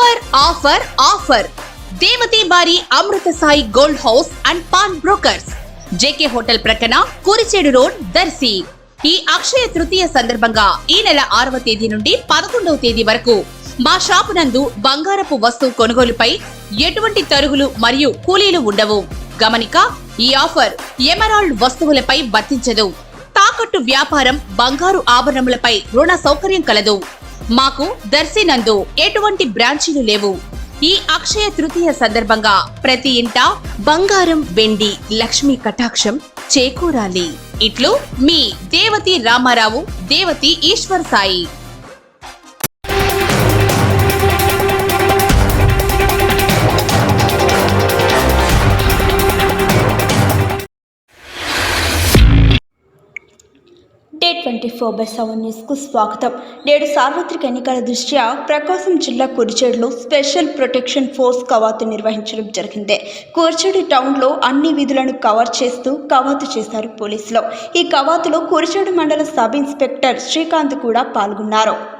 Offer offer offer. Devathi బారి Amrutha Sai gold house and pawn brokers. JK hotel ప్రక్కన Kurichedu road Darsi. ఈ అక్షయ తృతీయ సందర్భంగా ఈ నెల ఆరవ తేదీ నుండి పదకొండవ తేదీ వరకు మా షాపు నందు బంగారపు వస్తువు కొనుగోలుపై ఎటువంటి తరుగులు మరియు కూలీలు ఉండవు. గమనిక ఈ ఆఫర్ ఎమరాల్డ్ వస్తువులపై వర్తించదు. తాకట్టు వ్యాపారం బంగారు ఆభరణములపై రుణ సౌకర్యం కలదు. మాకు దర్శి నందు ఎటువంటి బ్రాంచీలు లేవు. ఈ అక్షయ తృతీయ సందర్భంగా ప్రతి ఇంట బంగారం వెండి లక్ష్మీ కటాక్షం చేకూరాలి. ఇట్లు మీ Devathi Ramarao Devathi Eswar Sai. Day twenty four by seven న్యూస్కు స్వాగతం. నేడు సార్వత్రిక ఎన్నికల దృష్ట్యా ప్రకాశం జిల్లా కురిచేడులో స్పెషల్ ప్రొటెక్షన్ ఫోర్స్ కవాతు నిర్వహించడం జరిగింది. కురిచేడు టౌన్లో అన్ని విధులను కవర్ చేస్తూ కవాతు చేశారు పోలీసులు. ఈ కవాతులో కురిచేడు మండల సబ్ ఇన్స్పెక్టర్ శ్రీకాంత్ కూడా పాల్గొన్నారు.